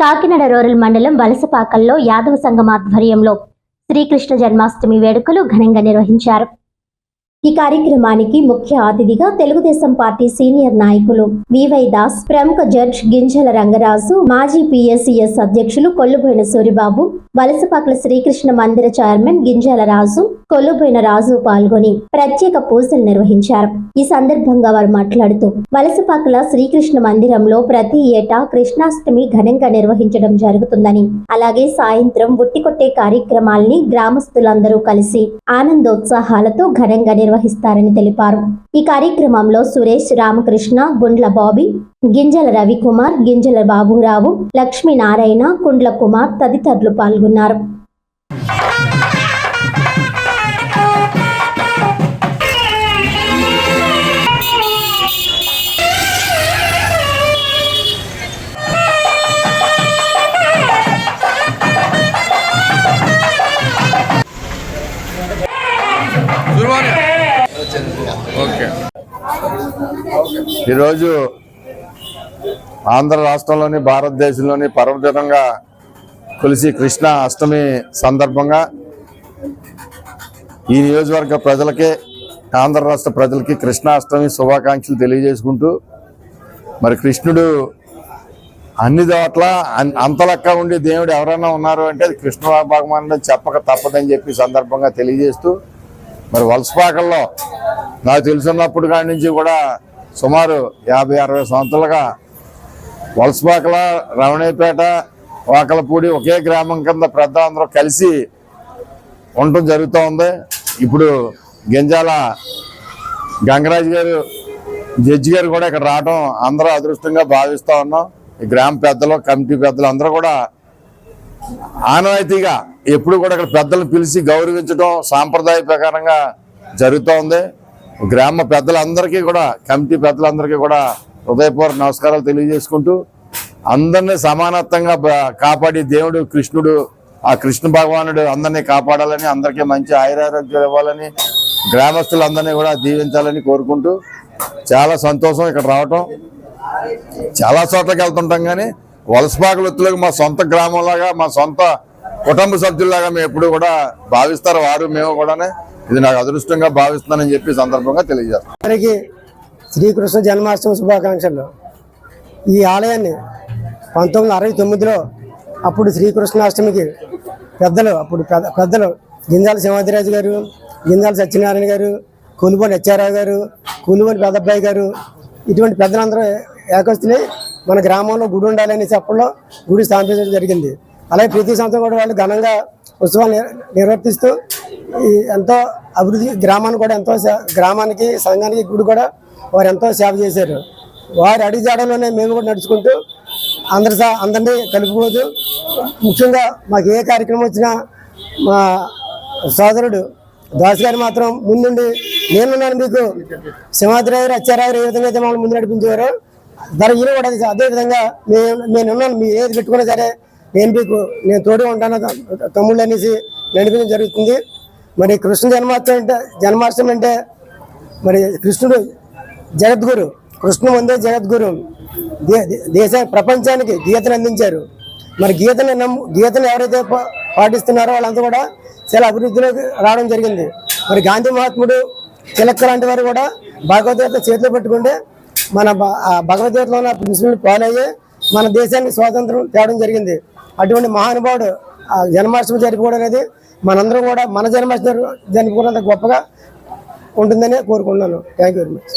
Kakinada rural మండలం వలసపాకల్లో యాదవ సంఘం ఆధ్వర్యంలో శ్రీకృష్ణ జన్మాష్టమి వేడుకలు ఘనంగా నిర్వహించారు. ఈ కార్యక్రమానికి ముఖ్య అతిథిగా తెలుగుదేశం పార్టీ సీనియర్ నాయకులు వివై దాస్ ప్రముఖ జడ్జ్ గింజల రంగరాజు మాజీ పిఎస్సిఎస్ అధ్యక్షులు కొల్లుబోయిన సూరిబాబు వలసపాకల శ్రీకృష్ణ మందిర చైర్మన్ గింజల రాజు కొల్లుపోయిన రాజు పాల్గొని ప్రత్యేక పూజలు నిర్వహించారు. ఈ సందర్భంగా వారు మాట్లాడుతూ వలసపాకల శ్రీకృష్ణ మందిరంలో ప్రతి ఏటా కృష్ణాష్టమి ఘనంగా నిర్వహించడం జరుగుతుందని అలాగే సాయంత్రం ఉట్టి కొట్టే కార్యక్రమాల్ని గ్రామస్తులందరూ కలిసి ఆనందోత్సాహాలతో ఘనంగా నిర్వహిస్తారని తెలిపారు. ఈ కార్యక్రమంలో సురేష్ రామకృష్ణ గుండ్ల బాబీ గింజల రవికుమార్ గింజల బాబురావు లక్ష్మీనారాయణ కుండ్ల కుమార్ తదితరులు పాల్గొన్నారు. ఈరోజు ఆంధ్ర రాష్ట్రంలోని భారతదేశంలోని పర్వదినంగా కొలిసి కృష్ణ అష్టమి సందర్భంగా ఈ నియోజకవర్గ ప్రజలకి ఆంధ్ర రాష్ట్ర ప్రజలకి కృష్ణాష్టమి శుభాకాంక్షలు తెలియజేసుకుంటూ మరి కృష్ణుడు అన్ని చోట్ల అన్- అంతలక్క ఉండి దేవుడు ఎవరైనా ఉన్నారు అంటే అది కృష్ణ భగవానుడు చెప్పక తప్పదని చెప్పి సందర్భంగా తెలియజేస్తూ మరి వలసపాకల్లో నాకు తెలుసున్నప్పుడు కాడి నుంచి కూడా సుమారు యాభై అరవై సంవత్సరాలుగా వలసపాకల రమణయ్యపేట వాకలపూడి ఒకే గ్రామం కింద పెద్ద అందరూ కలిసి ఉండటం జరుగుతూ ఉంది. ఇప్పుడు గింజాల గంగరాజు గారు జడ్జి గారు కూడా ఇక్కడ రావడం అందరూ అదృష్టంగా భావిస్తూ ఉన్నాం. ఈ గ్రామ పెద్దలు కమిటీ పెద్దలు అందరూ కూడా ఆనవాయితీగా ఎప్పుడు కూడా ఇక్కడ పెద్దలను పిలిచి గౌరవించడం సాంప్రదాయ ప్రకారంగా జరుగుతూ ఉంది. గ్రామ పెద్దలందరికీ కూడా కమిటీ పెద్దలందరికీ కూడా హృదయపూర్వక నమస్కారాలు తెలియజేసుకుంటూ అందరినీ సమానత్వంగా కాపాడి దేవుడు కృష్ణుడు ఆ కృష్ణ భగవానుడు అందరినీ కాపాడాలని అందరికీ మంచి ఆయురారోగ్యాలు ఇవ్వాలని గ్రామస్తులందరినీ కూడా దీవించాలని కోరుకుంటూ చాలా సంతోషం ఇక్కడ రావటం. చాలా చోట్లకి వెళ్తుంటాం కానీ వలస వృత్తులకు మా సొంత గ్రామంలాగా మా సొంత కుటుంబ సభ్యుల్లాగా మేము ఎప్పుడు కూడా భావిస్తారు. వారు మేము కూడానే ఇది నాకు అదృష్టంగా భావిస్తున్నానని చెప్పి సందర్భంగా తెలియజేస్తాం అందరికీ శ్రీకృష్ణ జన్మాష్టమి శుభాకాంక్షలు. ఈ ఆలయాన్ని పంతొమ్మిది అరవై తొమ్మిదిలో అప్పుడు శ్రీకృష్ణాష్టమికి పెద్దలు అప్పుడు పెద్ద పెద్దలు గింజాల సింహాదిరాజు గారు గింజాల సత్యనారాయణ గారు కులుబోని హెచ్ఆర్రావు గారు కొనుగోలు పెద్దబ్బాయి గారు ఇటువంటి పెద్దలందరూ ఏకొస్తులై మన గ్రామంలో గుడి ఉండాలని చెప్పడంలో గుడి స్థాపించడం జరిగింది. అలాగే ప్రతి సంవత్సరం కూడా వాళ్ళు ఘనంగా ఉత్సవాలు నిర్వర్తిస్తూ ఈ ఎంతో అభివృద్ధి గ్రామాన్ని కూడా ఎంతో గ్రామానికి సంఘానికి గుడి కూడా వారు ఎంతో సేవ చేశారు. వారి అడిగిజాడలోనే మేము కూడా నడుచుకుంటూ అందరి సా అందరినీ కలుపుకోదు ముఖ్యంగా మాకు ఏ కార్యక్రమం వచ్చినా మా సోదరుడు దాస్ గారు మాత్రం ముందుండి నేనున్నాను మీకు. సింహాద్రాయరు అచ్చారాయరు ఏ విధంగా అయితే మమ్మల్ని ముందు నడిపించేవారు ధర ఈయన కూడా అదే- విధంగా నేను నేను మీరు ఏది పెట్టుకున్నా సరే నేను మీకు నేను తోడు ఉంటాను తమ్ముళ్ళు అనేసి నడిపించడం జరుగుతుంది. మరి కృష్ణ జన్మాష్టమి అంటే జన్మాష్టమి అంటే మరి కృష్ణుడు జగద్గురు కృష్ణుడు ముందే జగద్గురు. దే దేశ ప్రపంచానికి గీతను అందించారు. మరి గీతను నమ్ము గీతను ఎవరైతే పా- పాటిస్తున్నారో వాళ్ళంతా కూడా చాలా అభివృద్ధిలోకి రావడం జరిగింది. మరి గాంధీ మహాత్ముడు తిలక్ లాంటి వారు కూడా భగవద్గీత చేతిలో పెట్టుకుంటే మన భ- ఆ భగవద్గీతలో ఉన్న ప్రిన్సిపల్ ఫాలో అయ్యి మన దేశానికి స్వాతంత్రం తేవడం జరిగింది. అటువంటి మహానుభావుడు ఆ జన్మాష్టమి జరుపుకోవడం అనేది మనందరం కూడా మన జన్మాష్టమి జరుపుకున్నంత గొప్పగా ఉంటుందని కోరుకుంటున్నాను. Thank you very much